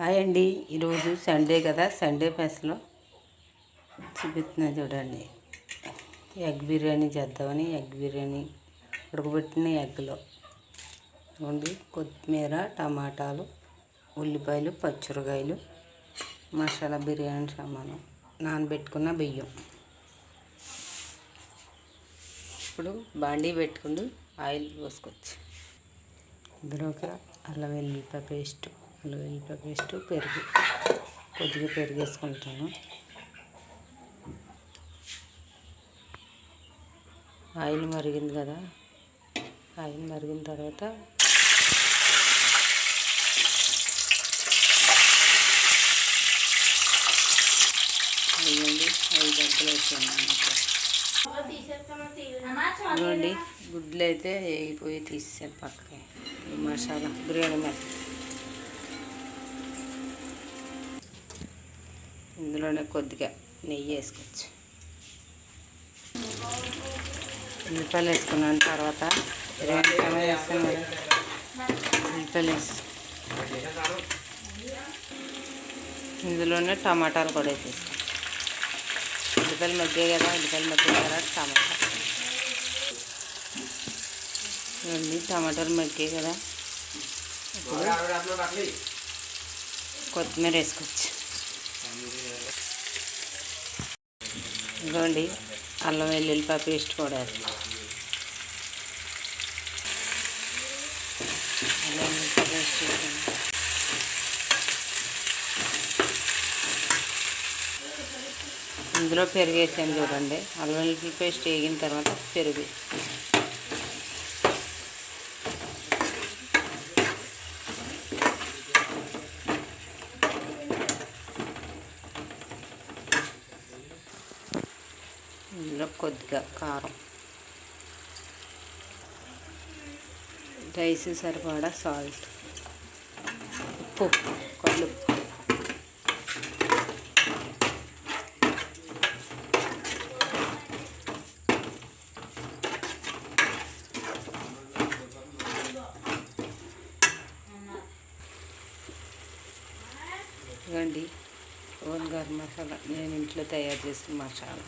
Hi అండి. ఈరోజు Sunday కదా సండే ఫెస్ట్లో చూపిస్తున్నా చూడండి. ఎగ్ బిర్యానీ చేద్దామని ఎగ్ బిర్యానీ ఉడకబెట్టిన ఎగ్లో చూడండి కొత్తిమీర టమాటాలు ఉల్లిపాయలు పచ్చిరకాయలు మసాలా బిర్యానీ సామాను నానబెట్టుకున్న బియ్యం. ఇప్పుడు బాండీ పెట్టుకుంటూ ఆయిల్ పోసుకోవచ్చు. ఇందులో ఒక అల్లం వెల్లిపాయ పేస్ట్. అల్లం వెల్లుల్లిపాయ పేస్ట్ పెరుగు. కొద్దిగా పెరుగు వేసుకుంటాను ఆయిల్ మరిగింది కదా. ఆయిల్ మరిగిన తర్వాత అయ్యండి ఐదు గంటలు వేసాను ఇదిగోండి గుడ్లు అయితే వేగిపోయి తీసాను పక్కకి. మసాలా బిర్యానీ మసాలా ఇందులోనే కొద్దిగా నెయ్యి వేసుకోవచ్చు. ఉల్లిపాయలు వేసుకున్నాను తర్వాత బిర్యానీ టమాటా కదా. ఉల్లిపాయలు వేసి ఇందులోనే టమాటాలు కూడా వేసేస్తాను ఉల్లిపాయలు మగ్గే కదా ఉల్లిపాయలు మగ్గిన తర్వాత టమాటా ఇవన్నీ టమాటాలు మగ్గే కదా. కొత్తిమీర వేసుకోవచ్చు. ఇదిగోండి అల్లం వెల్లుల్లిపాయ పేస్ట్ కూడా వేస్తాం అల్లం వెల్లుల్లిపాయ పేస్ట్ ఇందులో పెరుగు వేసాను చూడండి. అల్లం వెల్లుల్లి పేస్ట్ వేగిన తర్వాత పెరుగు ఇందులో కొద్దిగా కారం. రైస్ సరిపడా సాల్ట్. ఉప్పు కళ్ళు ఇవ్వండి ఓన్ గరం మసాలా. నేను ఇంట్లో తయారు చేసిన మసాలా.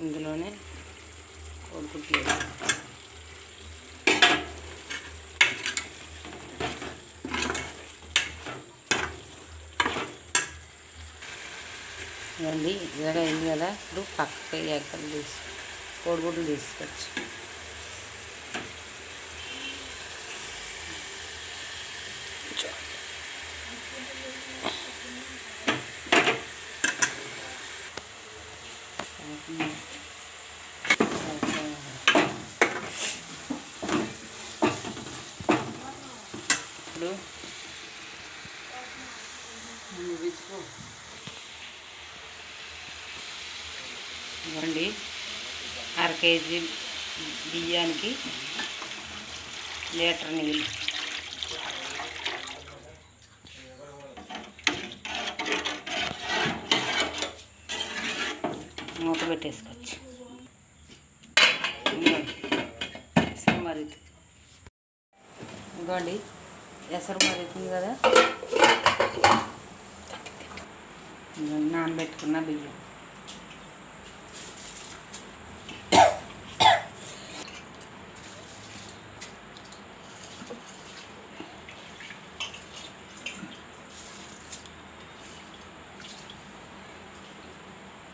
ఇందులోనే కోడిగుడ్లు వేస్తాను. ఇవ్వండి ఇలాగ అయింది కదా ఇప్పుడు పక్కకి ఎక్కడ తీసి కోడిగుడ్లు తీసుకొచ్చి ఇప్పుడు విసుకో ఇవ్వండి. అర కేజీ బియ్యానికి లీటర్ నీళ్ళు. మూత పెట్టేసుకోవచ్చు. ఇదిగోండి. ఎసరు మరుగుతుంది ఇదిగోండి ఎసరు మరుగుతుంది కదా ఇదిగోండి నానబెట్టుకున్న బియ్యం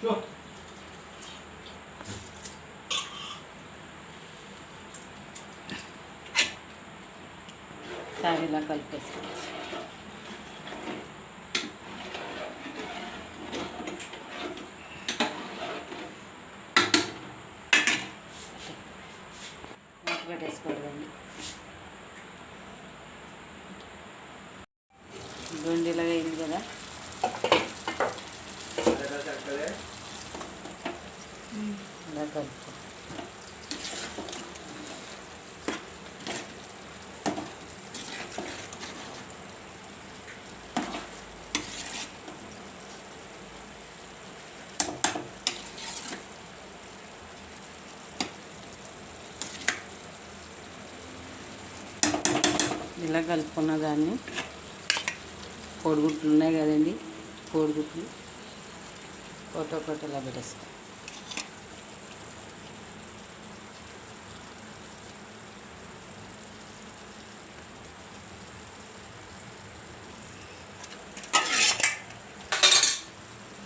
సారి ఇలా కలిపేసుకోవచ్చు. మూత పెట్టేసుకోవద్దండి గుండెలాగా అయింది కదా. ఇలా కలుపు ఇలా కలుపుకున్న దాన్ని కోడిగుడ్లు ఉన్నాయి కదండి కోడిగుడ్లు ఒకటి ఒకటి ఇలా పెట్టేసుకో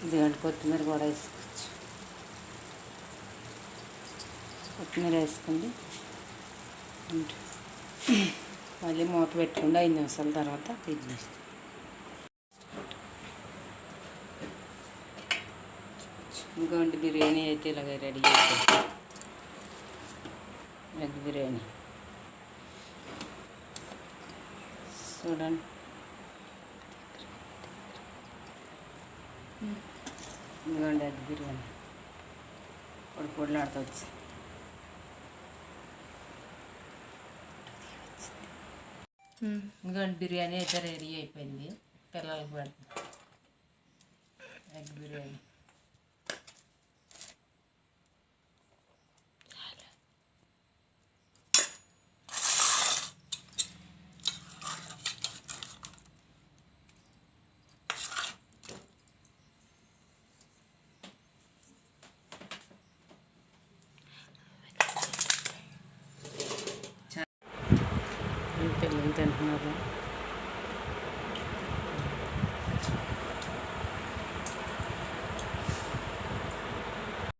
ఇదిగంటే కొత్తిమీర కూడా వేసుకోవచ్చు. కొత్తిమీర వేసుకోండి అంటే మళ్ళీ మూత పెట్టుకుండా ఐదు నిమిషాల తర్వాత ఇది ఇంకోటి బిర్యానీ అయితే ఇలాగ రెడీ చేస్తాం ఎగ్ బిర్యానీ. చూడండి. ఇంకా ఎగ్ బిర్యానీ. పొడి పొడిలాడుతూ వచ్చింది ఇంకోటి బిర్యానీ అయితే రెడీ అయిపోయింది. పిల్లలకి పెడతాం. ఎగ్ బిర్యానీ.